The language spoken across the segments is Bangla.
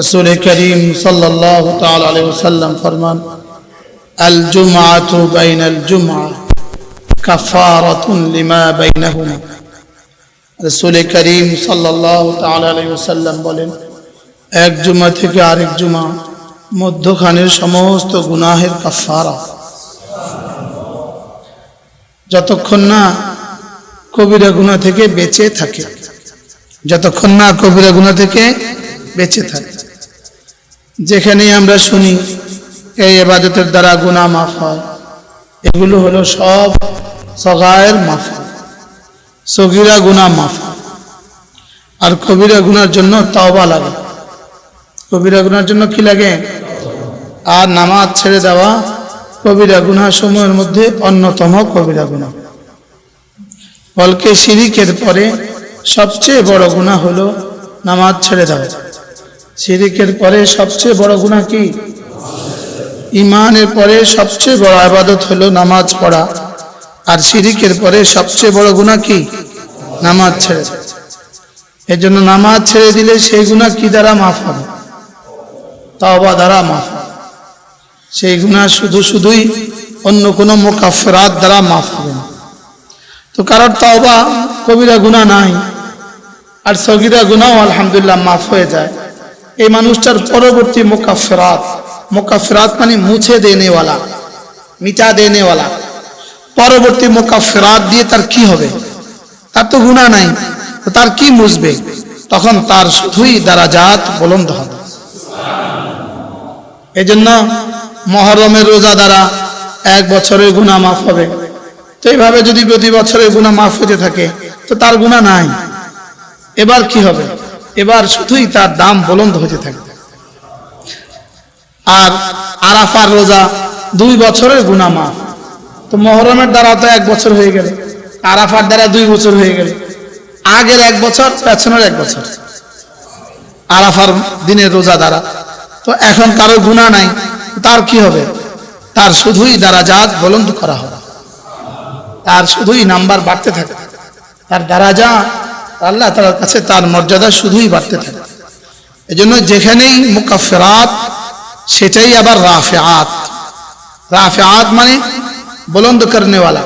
রসুল করিম সাল্লাহ তাল্লাম ফরমান আল জুমাতু বাইন আল জুমা কাফারাতুন লিমা বাইনাহুমা। রসুল করিম সাল্লাহ তাল্লাম বলেন, এক জুমা থেকে আরেক জুমা মধ্যখানের সমস্ত গুনাহের কাফারা যতক্ষণ না কবিরা গুণা থেকে বেঁচে থাকে, যতক্ষণ না কবিরা গুণা থেকে বেঁচে থাকে যেখানে আমরা শুনি, এই এবাদতের দ্বারা গুণা মাফ হয়। এগুলো হলো সব সগায়ের মাফ। সগিরা গুণা মাফ। আর কবিরা গুনার জন্য তাওবা লাগে। কবিরা গুনার জন্য কি লাগে? আর নামাজ ছেড়ে দেওয়া কবিরা গুনা সময়ের মধ্যে অন্যতম কবিরা গুণা বলকে শিরিকের পরে সবচেয়ে বড় গুণা হলো নামাজ ছেড়ে দেওয়া। শিরিকের পরে সবচেয়ে বড় গুণা কি? ইমানের পরে সবচেয়ে বড় আবাদত হলো নামাজ পড়া। আর শিরিকের পরে সবচেয়ে বড় গুণা কি? নামাজ ছেড়ে এর জন্য নামাজ ছেড়ে দিলে সেই গুণা কি দ্বারা মাফ হবে? তাওবা দ্বারা মাফ সেই গুণা শুধু শুধুই অন্য কোনো মোকাফরাত দ্বারা মাফ হবে না। তো কারোর তাওবা কবিরা গুণা নাই, আর সগিরা গুণাও আলহামদুলিল্লাহ মাফ হয়ে যায়। এই মানুষটার পরবর্তী মোকাফরাত মোকাফরাত মানে মুছে দেনেওয়ালা, মিটা দেনেওয়ালা। পরবর্তী মোকাফরাত দিয়ে তার কি হবে? তার তো গুণা নাই তার কি মুছবে? তখন তার শুধুই দারাজাত বলন্দ হবে। এই জন্য মহরমের রোজা দ্বারা এক বছরের গুণা মাফ হবে। তো এইভাবে যদি প্রতি বছরের গুণা মাফ হতে থাকে, তো তার গুণা নাই। এবার কি হবে? এবার শুধুই তার দাম বলন্দ হতে থাকবে। আর আরাফার রোজা দুই বছরের গুণা মাফ তো মহরমের দ্বারা তো এক বছর হয়ে গেলে, আরাফার দ্বারা দুই বছর হয়ে গেলে। আগের এক বছর, পেছনের এক বছর। আরাফার দিনের রোজা দ্বারা। তো এখন কারও গুণা নাই, তার কি হবে? তার শুধুই দ্বারা দারাজাত বলন্দ করা হবে। তার শুধুই নাম্বার বাড়তে থাকে তার দারাজা আল্লাহ তালার কাছে তার মর্যাদা শুধুই বাড়তে থাকে। এজন্য যেখানেই মুকাফেরাত সেটাই আবার রাফেআত। রাফেআত মানে বুলন্দ করনেওয়ালা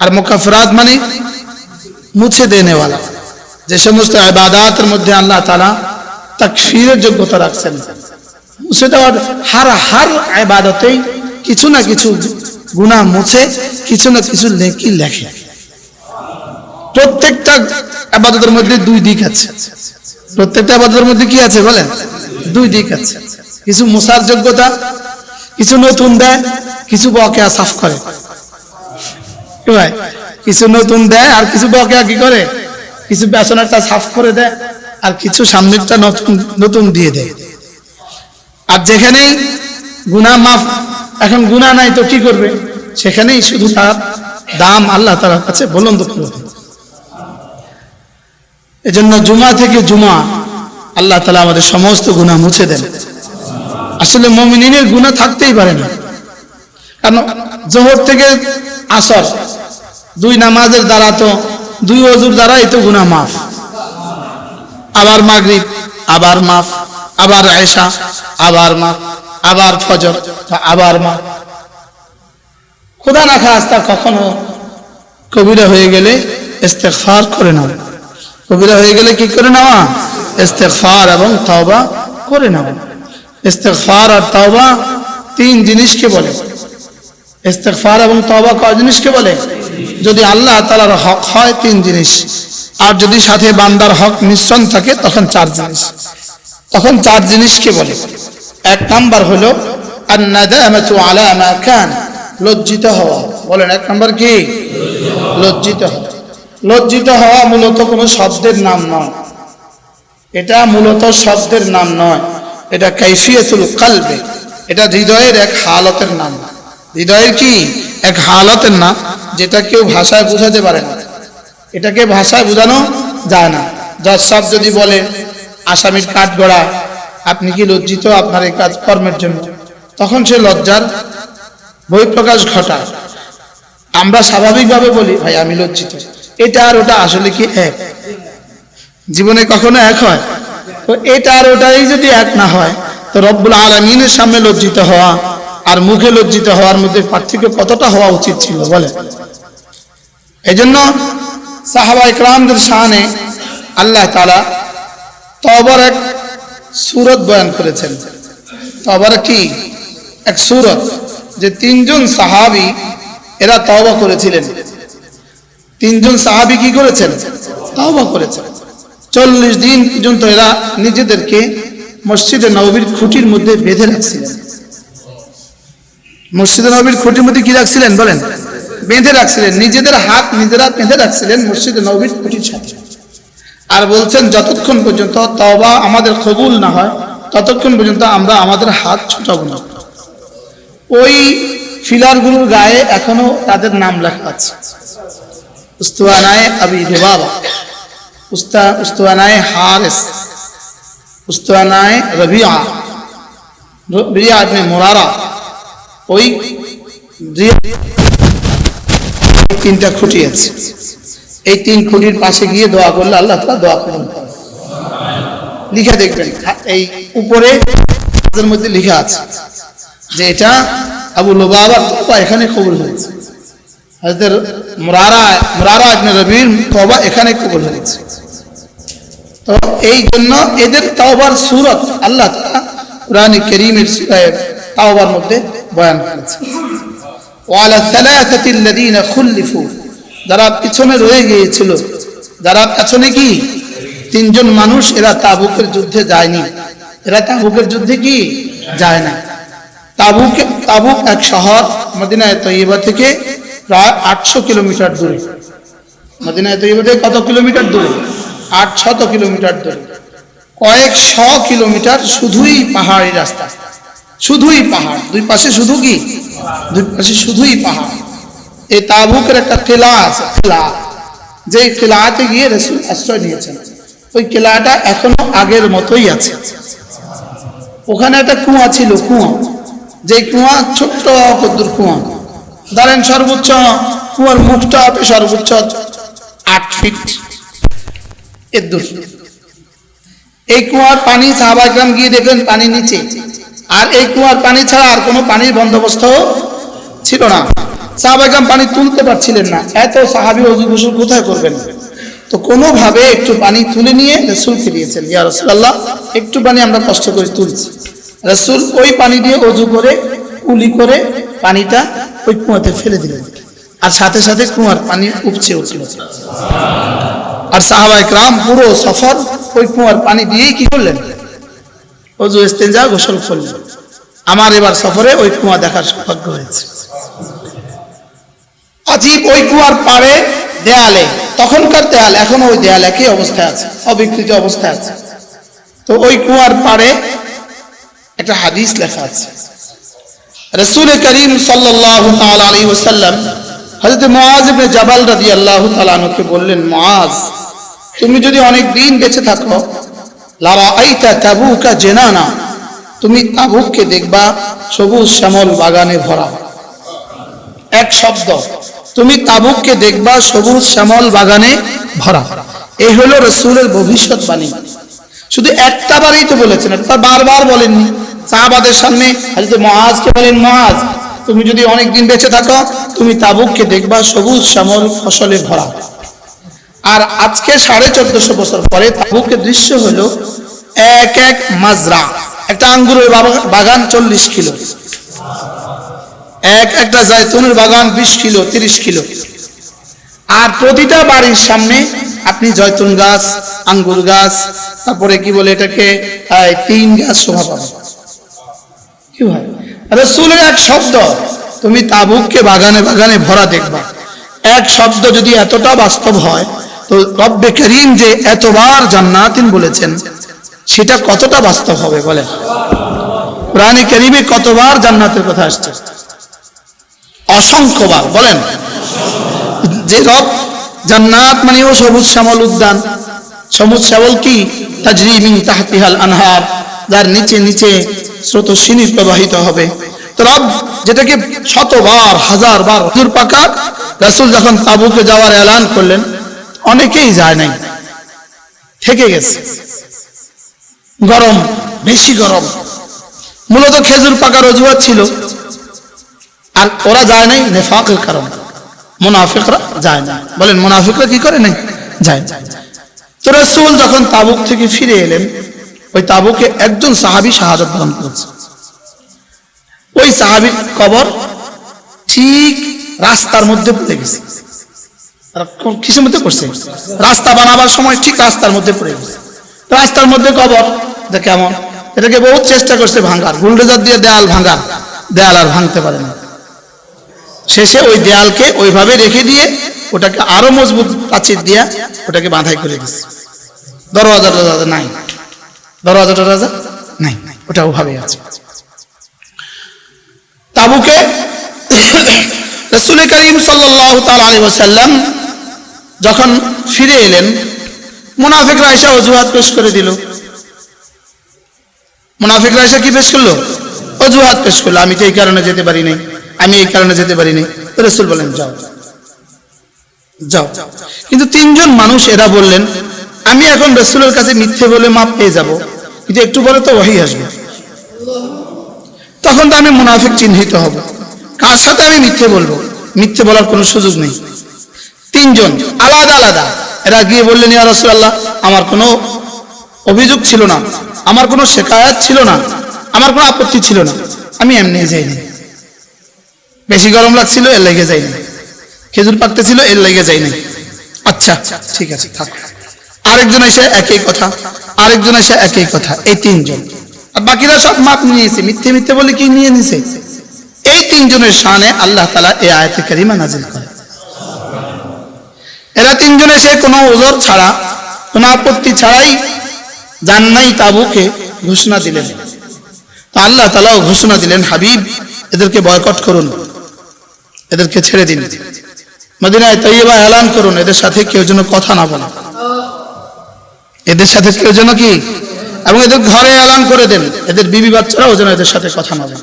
আর মুকাফেরাত মানে মুছে দেনেওয়ালা যে সমস্ত ইবাদাতের মধ্যে আল্লাহ তালা তাকফিরের যোগ্যতা রাখছেন। মুছে দেওয়ার হার হার ইবাদতেই কিছু না কিছু গুণা মুছে, কিছু না কিছু নেকি লেখে। প্রত্যেকটা আবাদতের মধ্যে দুই দিক আছে। প্রত্যেকটা আবাদতের মধ্যে কি আছে বলেন? দুই দিক আছে। কিছু মুসার যোগ্যতা, কিছু নতুন দেয়, কিছু বকেয়া সাফ করে। কিছু নতুন দেয় আর কিছু বকেয়া কি করে? কিছু বেসনারটা সাফ করে দেয় আর কিছু সামনেরটা নতুন নতুন দিয়ে দেয়। আর যেখানেই গুনা মাফ, এখন গুনা নাই তো কি করবে? সেখানেই শুধু তার দাম আল্লাহ তালার কাছে বলন্দ করে দেয়। এজন্য জুমা থেকে জুমা আল্লাহ তালা আমাদের সমস্ত গুণা মুছে দেন। আসলে মমিনের গুণা থাকতেই পারে না। কারণ জোহর থেকে আসর, দুই নামাজের দ্বারা তো, দুই অজুর দ্বারাই তো গুণা মাফ। আবার মাগরিব, আবার মাফ, আবার আয়েশা, আবার মাফ, আবার ফজর আবার মাফ। খোদা না খাস্তা কখনো কবিরা হয়ে গেলে ইস্তেগফার করে নাও কবিরা হয়ে গেলে কি করে নেওয়া? ইস্তেগফার এবং তওবা করে নেওয়া। ইস্তেগফার আর তাওবা তিন জিনিসকে বলে। ইস্তেগফার এবং তওবা কয় জিনিসকে বলে? যদি আল্লাহ তাআলার হক হয় তিন জিনিস। আর যদি সাথে বান্দার হক মিশ্রণ থাকে, তখন চার জিনিস। তখন চার জিনিসকে বলে। এক নাম্বার হলো লজ্জিত হওয়া। বলেন এক নাম্বার কি? লজ্জিত হওয়া। লজ্জিত হওয়া মূলত কোনো শব্দের নাম নয়। এটা মূলত শব্দের নাম নয়। এটা কাইফিয়াতুল কালবে। এটা হৃদয়ের এক হালতের নাম। হৃদয়ের কি? এক হালতের নাম যেটা কেউ ভাষায় বোঝাতে পারে না। এটাকে ভাষায় বোঝানো যায় না। যার সব যদি বলে, আসামির কাঠ গড়া, আপনি কি লজ্জিত আপনার এই কাজ কর্মের জন্য? তখন সে লজ্জার বহিঃপ্রকাশ ঘটায়। আমরা স্বাভাবিকভাবে বলি, ভাই, আমি লজ্জিত। এটা আর ওটা আসলে কি এক? জীবনে কখনো এক হয়? তো এটা আর ওটাই যদি এক না হয়, তো রব্বুল আলমিনের সামনে লজ্জিত হওয়া আর মুখে লজ্জিত হওয়ার মধ্যে পার্থক্য কতটা হওয়া উচিত ছিল বলে এই জন্য সাহাবা ইকরামদের শানে আল্লাহ তালা তবর এক সুরত বয়ান করেছেন। তবর কি? এক সুরত যে তিনজন সাহাবি এরা তওবা করেছিলেন। তিনজন সাহাবি কি করেছেন? তওবা করেছেন। চল্লিশ দিন পর্যন্ত এরা নিজেদেরকে মসজিদে নবীর খুঁটির মধ্যে বেঁধে রাখছিলেন মসজিদে নবীর খুঁটির মধ্যে কি রাখছিলেন বলেন? বেঁধে রাখছিলেন। নিজেদের হাত নিজেরা বেঁধে রাখছিলেন মসজিদে নবীর খুঁটির সাথে। আর বলছেন, যতক্ষণ পর্যন্ত তবা আমাদের কবুল না হয়, ততক্ষণ পর্যন্ত আমরা আমাদের হাত ছুটাবো না। ওই ফিলারগুলোর গায়ে এখনও তাদের নাম লেখা আছে। উস্তুয়ানায় আবি রেবাবা উস্তা উস্তুয়ানায় হারেস উস্তুয়ানায় রবিয়া রবিয়া ইবনে মুরারা, ওই তিনটা খুঁটি আছে। এই তিন খুঁটির পাশে গিয়ে দোয়া করলে আল্লাহ তাআলা দোয়া করেন। লিখে দেখবেন, এই উপরে মধ্যে লিখা আছে যে এটা আবু তওবা এখানে কবুল হয়েছে। হযরত মুরারা মুরারা ইবনে রবির তওবা এখানে কবুল হয়েছে। তো এই জন্য এদের তওবার সূরত আল্লাহ তাআলা কোরআনে কারীমের তাওবার মধ্যে বয়ান করেছে। ওয়ালা সালাসাতি আল্লাযীনা খুল্লিফু, যারা পিছনে রয়ে গিয়েছিল, যারা পেছনে কি? তিনজন মানুষ, এরা তাবুকের যুদ্ধে যায়নি। এরা তাবুকের যুদ্ধে কি? যায় না তাবুকে, তাবুক এক শহর মদিনায় তৈবা থেকে প্রায় আটশো কিলোমিটার দূরে। মদিনায় থেকে কত কিলোমিটার দূরে? আটশত কিলোমিটার দূরে। কয়েক শ কিলোমিটার শুধুই পাহাড়ি রাস্তা। শুধুই পাহাড়। দুই পাশে শুধু কি? দুই পাশে শুধুই পাহাড়। এই তাবুকের একটা কেলা আছে, কেলা। যে কেলাতে গিয়ে রসুল আশ্রয় নিয়েছেন। ওই কেলাটা এখনও আগের মতোই আছে। ওখানে একটা কুয়া ছিল, কুয়া। যে কুয়া ছোট্ট কদ্দুর কুয়া। ধরেন সর্বোচ্চ, কুয়ার মুখটা হবে সর্বোচ্চ আট ফিট এর দূর। এই কুয়ার পানি সাহাবাগ্রাম গিয়ে দেখলেন পানি নিচে। আর এই কুয়ার পানি ছাড়া আর কোনো পানির বন্দোবস্ত ছিল না। সাহাবাগ্রাম পানি তুলতে পারছিলেন না। এত সাহাবি অজু গোসল কোথায় করবেন? তো কোনোভাবে একটু পানি তুলে নিয়ে রসুলকে দিয়েছেন ইয়া রসুল্লাহ একটু পানি আমরা কষ্ট করে তুলছি। রসুল ওই পানি দিয়ে অজু করে কুলি করে পানিটা ওই কুয়াতে ফেলে দিলেন আর সাথে সাথে কুয়ার পানি উপচে উঠল। আর সাহাবা একরাম পুরো সফর ওই কুয়ার পানি দিয়েই কি করলেন? অজু ইস্তেঞ্জা গোসল করলেন। আমার এবার সফরে ওই কুয়া দেখার সৌভাগ্য হয়েছে। আজিব ওই কুয়ার পাড়ে দেয়ালে তখনকার দেয়াল এখনও ওই দেয়াল একই অবস্থায় আছে অবিকৃত অবস্থায় আছে। তো ওই কুয়ার পাড়ে একটা হাদিস লেখা আছে। রসুল করিম তাআলা আনহুকে বললেন তুমি যদি অনেক দিন বেঁচে থাকো তাবুকা জেনানা, তুমি দেখবা সবুজ শ্যামল বাগানে ভরা। এক শব্দ, তুমি তাবুককে দেখবা সবুজ শ্যামল বাগানে ভরা। এই হলো রসুলের ভবিষ্যৎবাণী। শুধু একটা বারেই তো বলেছেন বারবার বলেননি। সাহাবাদের সামনে হযরত মুআজকে বলেন, মুআজ, তুমি যদি অনেক দিন বেঁচে থাকো, তুমি তাবুককে দেখবা সবুজ শ্যামল ফসলে ভরা। আর আজকে সাড়ে চোদ্দশো বছর পরে তাবুকের দৃশ্য হলো এক এক মাজরা। একটা আঙ্গুরের বাগান চল্লিশ কিলো। এক একটা জায়তুনের বাগান বিশ কিলো, তিরিশ কিলো। আর প্রতিটা বাড়ির সামনে আপনি জয়তুন গাছ, আঙ্গুর গাছ, তারপরে কি বলে এটাকে তিন গাছ শোভা পাবেন। কি ভাই রসুলের এক শব্দ, তুমি তাবুককে বাগানে বাগানে ভরা দেখবা। এক শব্দ যদি এতটা বাস্তব হয়, তো রব্বে করিম যে এতবার জান্নাতিন বলেছেন, সেটা কতটা বাস্তব হবে বলে? কোরআনে করিমে কতবার জান্নাতের কথা আসছে? অসংখ্যবার, বলেন। যে রব জান্নাত মানেও সবুজ শ্যামল উদ্যান। সবুজ শ্যামল কি? তাজরিমিন তাহতিহাল আনহার, যার নিচে নিচে স্রোতস্বিনী প্রবাহিত হবে। রব যেটাকে শতবার হাজার বার হুজুর পাকা রাসূল যখন তাবুকে যাওয়ার এলান করলেন, অনেকেই যায় নাই। থেকে গেছে। গরম, বেশি গরম। মূলত খেজুর পাকার অজুহাত ছিল। আর ওরা যায় নাই নেফাকের কারণ। মুনাফিকরা যায় না বলেন, মুনাফিকরা কি করে নাই? যায় তো রসুল যখন তাবুক থেকে ফিরে এলেন ওই তাবুকে একজন সাহাবি শাহাদত বরণ করেছে। ওই সাহাবির কবর ঠিক রাস্তার মধ্যে পড়ে গেছে। কিসের মধ্যে পড়ছে? রাস্তা বানাবার সময় ঠিক রাস্তার মধ্যে পড়ে গেছে। রাস্তার মধ্যে কবর কেমন? এটাকে বহুত চেষ্টা করছে ভাঙার গুলডোজার দিয়ে দেয়াল ভাঙা দেয়াল আর ভাঙতে পারে না। শেষে ওই দেয়ালকে ওইভাবে রেখে দিয়ে ওটাকে আরও মজবুত প্রাচীর দিয়ে ওটাকে বাঁধাই করে গেছে দরওয়াজা টরওয়াজা নাই। দরওয়াজা টরওয়াজা? নাই, ওটা ওভাবে আছে। তাবুকে রসুল করিম সাল্লাল্লাহু তাআলা আলাইহি ওয়াসাল্লাম যখন ফিরে এলেন, মুনাফিকরা এসে অজুহাত পেশ করে দিল। মুনাফিকরা এসে কি পেশ করল? অজুহাত পেশ করল। আমি তো এই কারণে যেতে পারি নাই। আমি এই কারণে যেতে পারি নাই। রসুল বলেন, যাও যাও। কিন্তু তিনজন মানুষ এরা বললেন, আমি এখন রসুলের কাছে মিথ্যে বলে মাপ পেয়ে যাব। কিন্তু একটু পরে তো ওয়াহি আসবে। তখন তো আমি মুনাফিক চিহ্নিত হব। কার সাথে আমি মিথ্যে বলব? মিথ্যে বলার কোনো সুযোগ নেই। তিনজন আলাদা আলাদা। এরা গিয়ে বললেন, ইয়া রাসূলুল্লাহ, আমার কোনো অভিযোগ ছিল না। আমার কোনো শেখায়াত ছিল না। আমার কোনো আপত্তি ছিল না। আমি এমনি যাইনি। বেশি গরম লাগছিল, এর লেগে যাইনি। খেজুর পাকতে ছিল এর লেগে যাইনি। আচ্ছা ঠিক আছে, থাক। আরেকজন এসে একই কথা, আরেকজন এসে একই কথা, এই তিনজন। আর বাকিরা সব মাপ নিয়েছে, মিথ্যে মিথ্যে বলে কি নিয়ে নিছে? এই তিনজনের আল্লাহ তালা এই আয়াতে কারিমা নাজিল করে এরা তিনজন এসে কোনো ছাড়া, কোনো আপত্তি ছাড়াই জান্নাই তাবুকে ঘোষণা দিলেন। তা আল্লাহ তালাও ঘোষণা দিলেন, হাবিব, এদেরকে বয়কট করুন, এদেরকে ছেড়ে দিন। মদিনায় তৈবা এলান করুন, এদের সাথে কেউ যেন কথা না বলে। এদের সাথে কেউ যেন কি? এবং এদের ঘরে এলান করে দেন। এদের বিবি বাচ্চারাও যেন এদের সাথে কথা না বলে।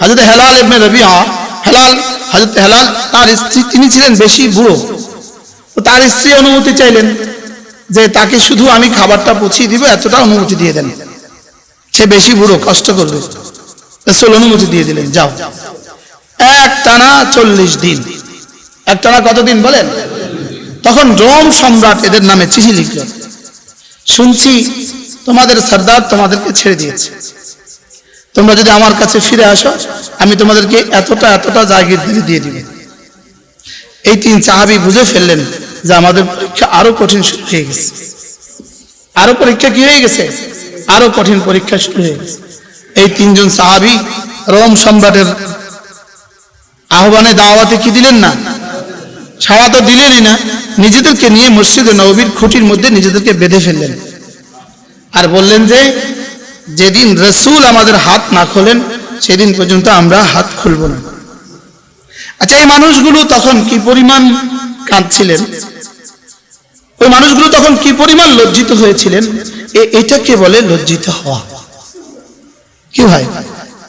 হাজরত হেলাল ইবনে রবিআ, হেলাল হাজরত হেলাল তার স্ত্রী, তিনি ছিলেন বেশি বুড়ো। তার স্ত্রী অনুমতি চাইলেন যে তাকে শুধু আমি খাবারটা পৌঁছিয়ে দিব, এতটা অনুমতি দিয়ে দেন। সে বেশি বুড়ো, কষ্ট করবে। রসুল অনুমতি দিয়ে দিলেন, যাও। এক টানা চল্লিশ দিন। এক টানা কতদিন বলেন? তখন রোম সম্রাট এদের নামে চিঠি লিখল শুনছি তোমাদের সর্দার তোমাদেরকে ছেড়ে দিয়েছে। তোমরা যদি আমার কাছে ফিরে আসো, আমি তোমাদেরকে এতটা এতটা জায়গা দিয়ে দিব। এই তিন চাহাবি বুঝে ফেললেন যে আমাদের পরীক্ষা আরও কঠিন শুরু হয়ে গেছে। আরও পরীক্ষা কি হয়ে গেছে? আরও কঠিন পরীক্ষা শুরু হয়ে গেছে। এই তিনজন সাহাবি রোম সম্রাটের আহ্বানে দাওয়াতে কি দিলেন না? ছাড়া তো দিলেনই না। নিজেদেরকে নিয়ে মসজিদে নবীর খুঁটির মধ্যে নিজেদেরকে বেঁধে ফেললেন। আর বললেন যে, যেদিন রসুল আমাদের হাত না খোলেন, সেদিন পর্যন্ত আমরা হাত খুলব না। আচ্ছা এই মানুষগুলো তখন কি পরিমাণ কাঁদছিলেন? ওই মানুষগুলো তখন কি পরিমাণ লজ্জিত হয়েছিলেন? এটাকে বলে লজ্জিত হওয়া। কি ভাই?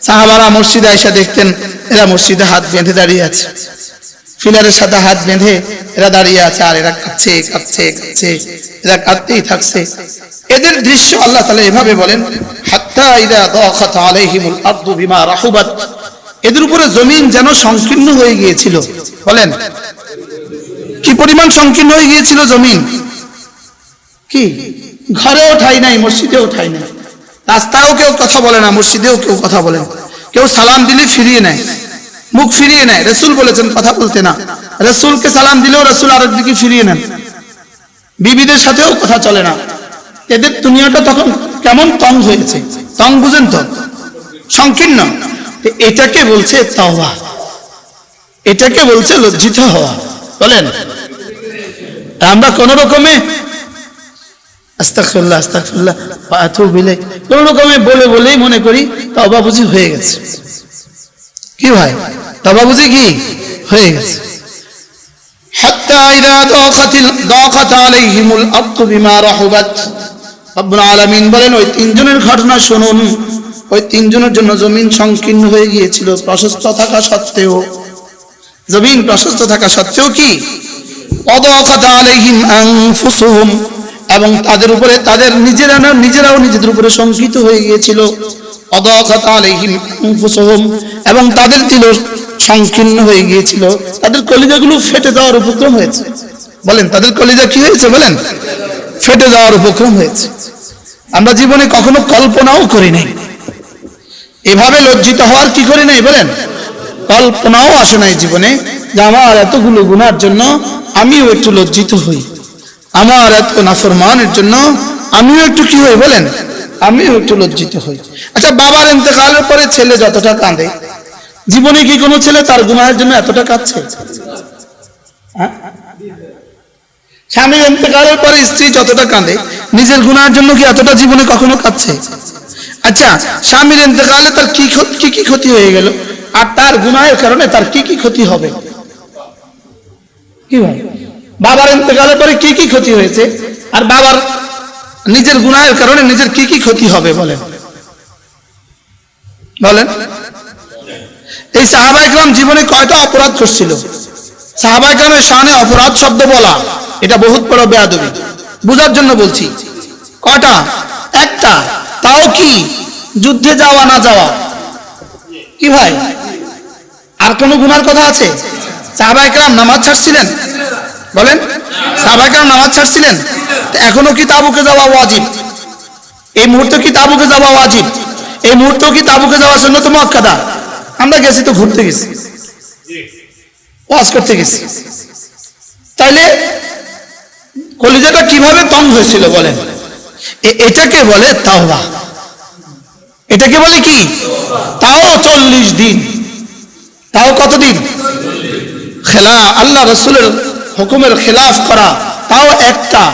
সাহাবারা মসজিদে আয়সা দেখতেন, এরা মসজিদে হাত বেঁধে দাঁড়িয়ে আছে। ফিলারের সাথে হাত বেঁধে এরা দাঁড়িয়ে আছে আর এরা কাঁদছে কাঁদছে কাঁদছে এরা কাঁদতেই থাকছে। এদের দৃশ্য আল্লাহ তাআলা এভাবে বলেন এদের উপরে জমিন যেন সংকীর্ণ হয়ে গিয়েছিল। বলেন, কি পরিমাণ সংকীর্ণ হয়ে গিয়েছিল জমিন? কি? ঘরেও ঠাই নাই, মসজিদেও ঠাই নাই। রাস্তায়ও কেউ কথা বলে না, মসজিদেও কেউ কথা বলে কেউ সালাম দিলে ফিরিয়ে নেয়। মুখ ফিরিয়ে নেয়। রসুল বলেছেন, কথা বলতে না। রসুলকে সালাম দিলেও রসুল আরেক দিকে ফিরিয়ে নেন। বিবিদের সাথেও কথা চলে না। এদের দুনিয়াটা তখন কেমন তং হয়েছে? তং বুঝেন তো? সংকীর্ণ। এটাকে বলছে তাওবা। এটাকে বলছে লজ্জিত হওয়া। বলেন? আমরা কোন রকমে আস্তাগফিরুল্লাহ ওয়া আতুবু ইলাইহ কোন রকমে বলে বলেই মনে করি তওবা বুঝি হয়ে গেছে। কি ভাই? তওবা বুঝি কি? হয়ে গেছে। তিনজনের ঘটনা শুনুন। ওই তিনজনের জন্য জমিন সংকীর্ণ হয়ে গিয়েছিল, প্রশস্ত থাকা সত্ত্বেও। জমিন প্রশস্ত থাকা সত্ত্বেও কি? এবং তাদের উপরে তাদের নিজেরা না নিজেরাও নিজেদের উপরে শঙ্কিত হয়ে গিয়েছিল। আনফুসুহুম। এবং তাদের দিল সংকীর্ণ হয়ে গিয়েছিল। তাদের কলিজাগুলো ফেটে যাওয়ার উপক্রম হয়েছে। বলেন, তাদের কলিজা কি হয়েছে বলেন? ফেটে যাওয়ার উপক্রম হয়েছে। আমরা জীবনে কখনো কল্পনাও করি নাই। এভাবে লজ্জিত হওয়ার কি করি নাই বলেন? কল্পনাও আসে নাই জীবনে যে আমার এতগুলো গুণার জন্য আমিও একটু লজ্জিত হই। আমার এত নাফরমানের জন্য আমিও একটু কি হই বলেন? আমিও একটু লজ্জিত হই। আচ্ছা বাবার ইন্তেকালের পরে ছেলে যতটা কাঁদে জীবনে কি কোনো ছেলে তার গুনাহের জন্য এতটা কাঁদছে? হ্যাঁ? স্বামীর ইন্তেকালের পরে স্ত্রী যতটা কাঁদে, নিজের গুনার জন্য কি এতটা জীবনে কখনো কাঁদছে? আচ্ছা স্বামীর ইন্তেকালে তার কি কি কি ক্ষতি হয়ে গেল? আর তার গুনাহের কারণে তার কি কি ক্ষতি হবে? কি ভাই? বাবার ইন্তেকালের পরে কি কি ক্ষতি হয়েছে? আর বাবার নিজের গুনাহের কারণে নিজের কি কি ক্ষতি হবে বলেন? বলেন। এই সাহাবাইকরাম জীবনে কয়টা অপরাধ করছিল? সাহাবাইকরামের শানে অপরাধ শব্দ বলা, এটা বহুত বড় বেয়াদবি। বুঝার জন্য বলছি কটা একটা, তাও কি? যুদ্ধে যাওয়া, না যাওয়া। কি ভাই? আর কোন গুনার কথা আছে? সাহাবাইকরাম নামাজ ছাড়ছিলেন? বলেন সাহাবাইকরাম নামাজ ছাড়ছিলেন? তো এখনও কি তাবুকে যাওয়া ওয়াজিব? এই মুহূর্তে কি তাবুকে যাওয়া ওয়াজিব? এই মুহূর্তেও কি তাবুকে যাওয়া সুন্নত মুআক্কাদা আমরা গেছি তো ঘুরতে গেছি। ওয়াজ করতে গেছি। তাইলে কলিজাটা কীভাবে তং হয়েছিল বলেন? এটাকে বলে তাওবা। এটাকে বলে কি? তাও চল্লিশ দিন। তাও কতদিন? খেলা, আল্লাহ রসুলের হুকুমের খেলাফ করা, তাও একটা।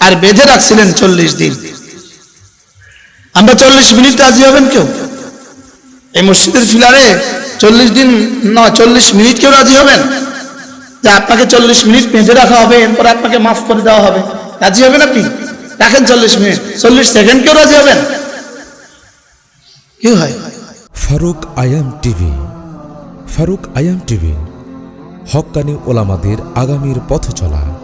আর বেঁধে রাখছিলেন চল্লিশ দিন। আমরা চল্লিশ মিনিট রাজি হবেন কেউ? এই মসজিদের ফিলারে চল্লিশ দিন, না, চল্লিশ মিনিট কেউ রাজি হবেন? যে আপনাকে চল্লিশ মিনিট বেঁধে রাখা হবে, এরপর আপনাকে মাফ করে দেওয়া হবে। রাজি হবেন আপনি? রাখেন চল্লিশ মিনিট। চল্লিশ সেকেন্ড কেউ রাজি হবেন? কি হয়? Faruk I am TV. Faruk I am TV হক্কানি ওলামাদের আগামীর পথ চলা